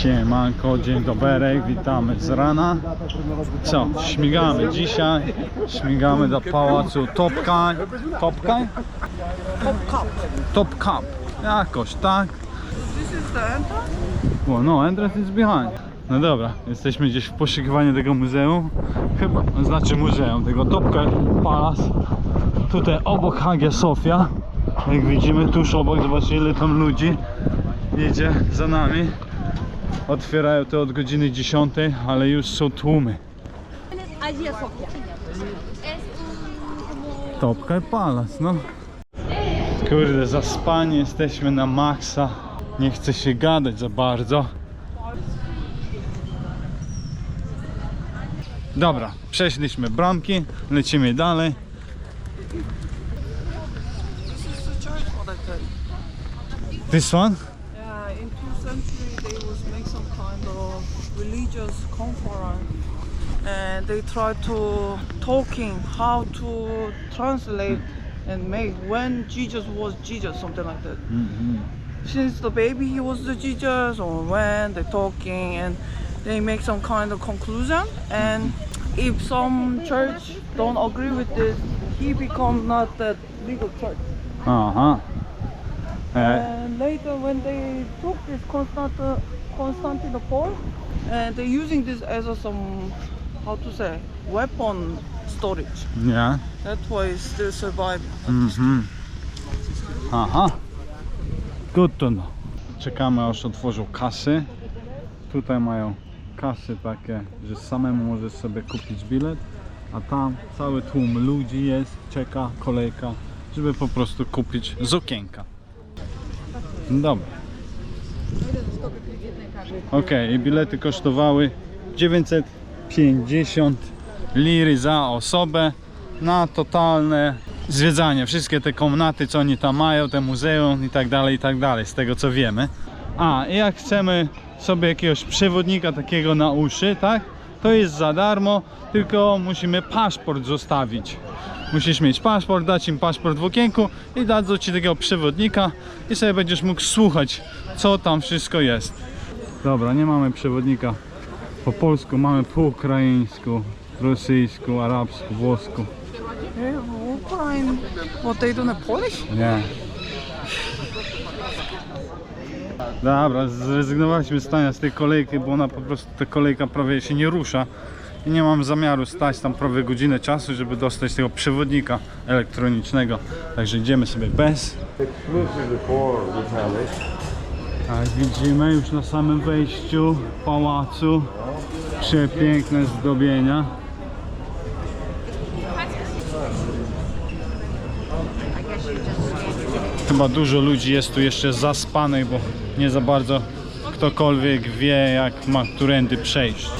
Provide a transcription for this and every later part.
Siemanko, dzień dobry, witamy z rana. Co, śmigamy dzisiaj, śmigamy do pałacu Topkań. Topkań? Top Cup. Top Cup, jakoś tak. This is the entrance? O, no, entrance is behind. No dobra, jesteśmy gdzieś w poszukiwaniu tego muzeum. Chyba, znaczy muzeum, tego Topkań Palace. Tutaj obok Hagia Sofia. Jak widzimy, tuż obok, zobaczcie ile tam ludzi jedzie za nami. Otwierają to od godziny 10, ale już są tłumy. Sofia. Topkań Palace, no. Kurde, zaspani jesteśmy na maksa. Nie chce się gadać za bardzo. Dobra, przeszliśmy bramki, lecimy dalej. This is religious conference and they try to talking how to translate and make when Jesus was Jesus, something like that. Mm-hmm. Since the baby he was the Jesus or when they talking and they make some kind of conclusion and if some church don't agree with this, he become not that legal church. Aha. E, And later, when they took this Constant- Constantinople, and using this as a some, how to say, weapon storage. nie. That's why it's still surviving. Mhm. Aha. Good to know. Czekamy aż otworzą kasy. Tutaj mają kasy takie, że samemu możesz sobie kupić bilet, a tam cały tłum ludzi jest, czeka kolejka, żeby po prostu kupić z okienka. Dobra. Ok, i bilety kosztowały 950 liry za osobę na totalne zwiedzanie. Wszystkie te komnaty, co oni tam mają, te muzeum i tak dalej, i tak dalej, z tego co wiemy. A, i jak chcemy sobie jakiegoś przewodnika takiego na uszy, tak? To jest za darmo, tylko musimy paszport zostawić. Musisz mieć paszport, dać im paszport w okienku i dadzą ci takiego przewodnika i sobie będziesz mógł słuchać, co tam wszystko jest. Dobra, nie mamy przewodnika po polsku, mamy po ukraińsku, rosyjsku, arabsku, włosku. Hey, Ukraine, what they don't have Polish? Nie. Dobra, zrezygnowaliśmy z stania z tej kolejki, bo ona po prostu, ta kolejka prawie się nie rusza. I nie mam zamiaru stać tam prawie godzinę czasu, żeby dostać tego przewodnika elektronicznego. Także idziemy sobie bez. Tak, widzimy już na samym wejściu pałacu przepiękne zdobienia. Chyba dużo ludzi jest tu jeszcze zaspanych, bo nie za bardzo ktokolwiek wie jak ma którędy przejść.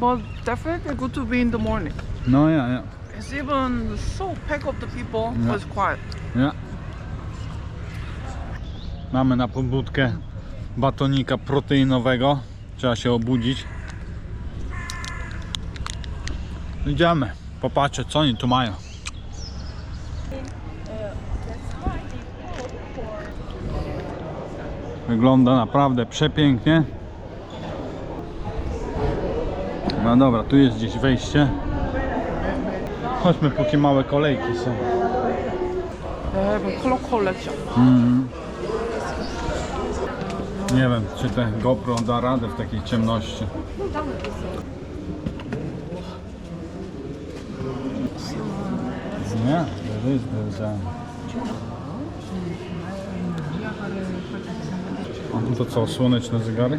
But definitely good to be in the morning. No yeah, yeah. It's even so packed of the people, Yeah. but it's quiet. Yeah. Mamy na pobudkę batonika proteinowego. Trzeba się obudzić. Idziemy. Popatrzę co oni tu mają. Wygląda naprawdę przepięknie. No dobra, tu jest gdzieś wejście. Chodźmy póki małe kolejki są. A color collection. Nie wiem, czy ten GoPro da radę w takiej ciemności. Nie, there is, to co, słoneczne zegary?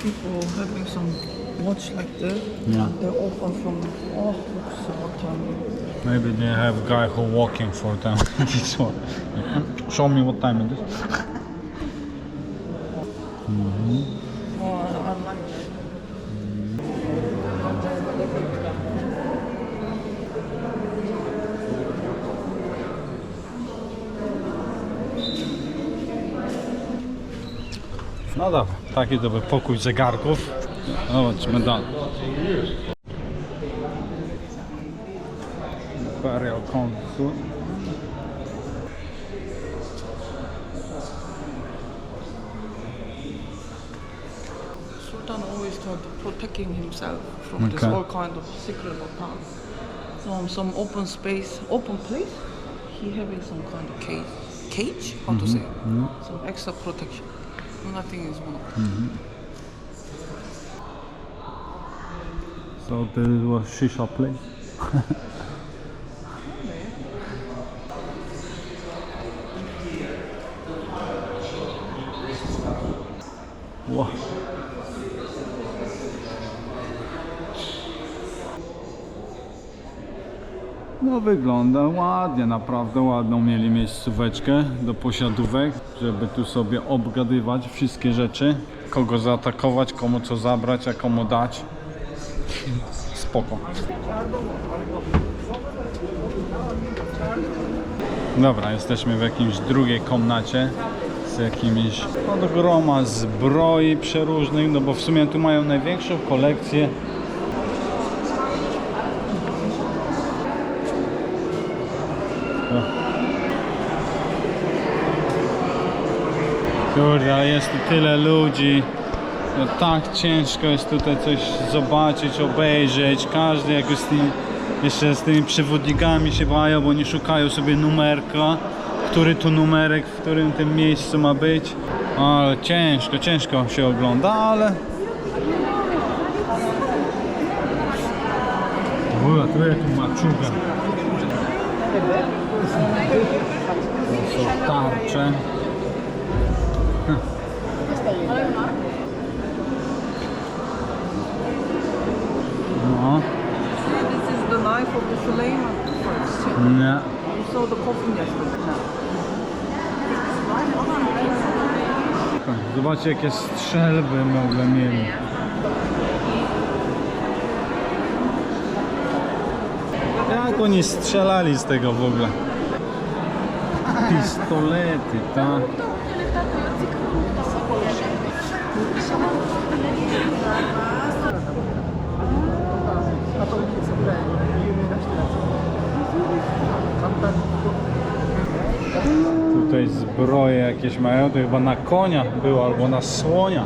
People having some watch like this. Yeah. They're open from oh look so time. Maybe they have a guy who walking for them. this. Show me what time it is. Oh, I, I like that. No dobra, taki to był pokój zegarków. Zobaczmy dalej. Imperial Consul. Sultan always tried protecting himself from this all kind of secret attacks. From um, some open space, open place, he having some kind of cage, cage? How to mm-hmm. say? Mm-hmm. Some extra protection. Nothing is one. So this was shisha place. No wygląda ładnie, naprawdę ładną mieli miejscóweczkę do posiadówek, żeby tu sobie obgadywać wszystkie rzeczy, kogo zaatakować, komu co zabrać, a komu dać. Spoko. Dobra, jesteśmy w jakimś drugiej komnacie z jakimiś od groma zbroi przeróżnych, no bo w sumie tu mają największą kolekcję Kurde, jest tu tyle ludzi. No tak ciężko jest tutaj coś zobaczyć, obejrzeć. Każdy jakoś z tymi, jeszcze z tymi przewodnikami się bają, bo oni szukają sobie numerka, który tu numerek, w którym tym miejscu ma być. Ale ciężko, ciężko się ogląda, ale... Ua, tu jest maczuga. To są tarcze. No, This is the knife of the Suleiman first. nie. You saw the coffin yesterday. Zobaczcie jakie strzelby ogóle mieli. Jak oni strzelali z tego w ogóle? Pistolety, tak? Tutaj zbroje jakieś mają, to chyba na konia było albo na słonia.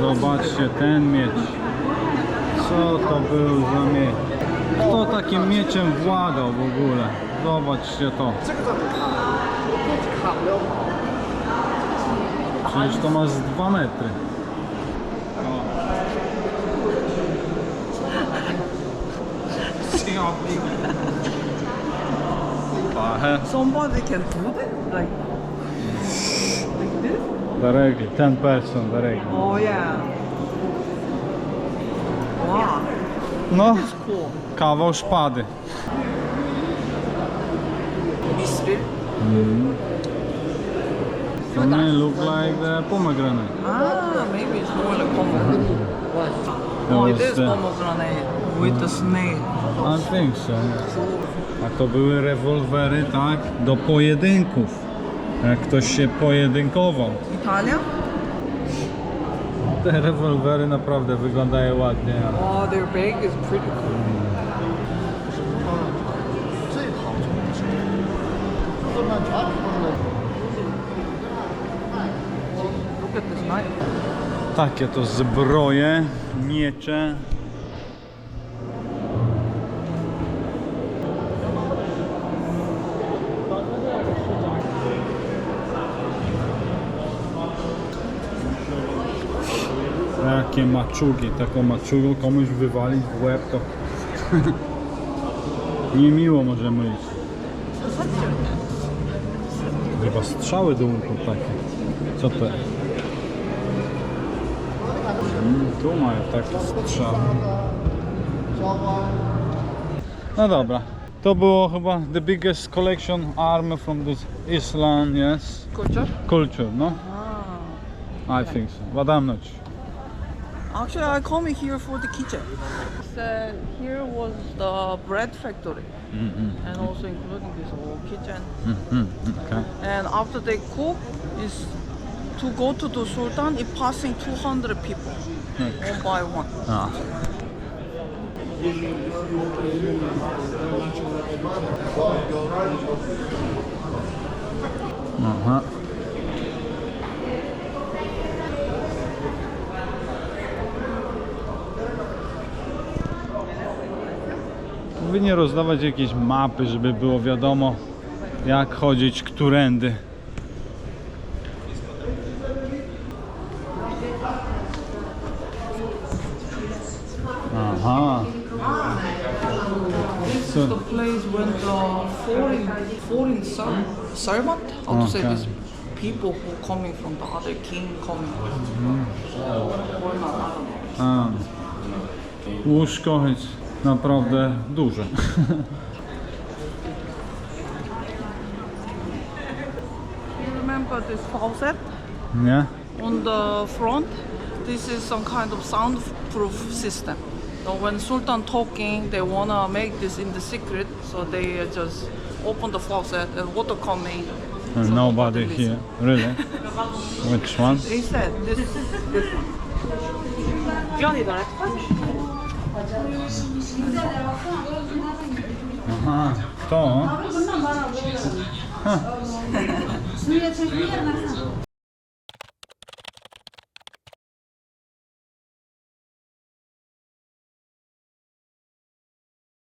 Zobaczcie ten miecz. Co to był za miecz? Kto takim mieczem władał w ogóle? Zobaczcie to. Przecież to ma z 2 metry. Pachę. Somebody can do that? Like, like this? Directly, 10 person directly. Oh yeah. Wow. No, Cool. kawał szpady. Mystery. To may look like the pomegranate. Ah, maybe it's more like pomegranate. Oh, it is pomegranate with the snail. I think so. A to były rewolwery, tak, do pojedynków. Jak ktoś się pojedynkował. Italia? Te rewolwery naprawdę wyglądają ładnie. Oh, their bag is pretty cool. This knife. Takie to zbroje, miecze. Jakie maczugi, taką maczugą komuś wywalić w łeb to niemiło może mówić. Chyba strzały do łuku takie. Co to jest? Mm, tu mają takie strzały. No dobra. To było chyba the biggest collection army from this Islam, yes? Culture? Culture, no? I think so, but I'm not sure. Actually, I come here for the kitchen. So here was the bread factory, mm, mm, mm. and also including this whole kitchen. Mhm, okay. And after they cook, is to go to the sultan. It passing 200 people, one by one. A. Aha. Powinni rozdawać jakieś mapy, żeby było wiadomo jak chodzić, którędy. Aha. So- the place when the foreign foreign ser- servant, how to say this, people who coming from the other king coming. Know. A. Łóżko jest naprawdę duże. You remember this faucet Nie? on the front? This is some kind of soundproof system. So when Sultan talking, they wanna make this in the secret, so they uh, just open the faucet and water coming. And so nobody listen. here. Really? Which one? They said this, this one. Aha, tamam. Ha.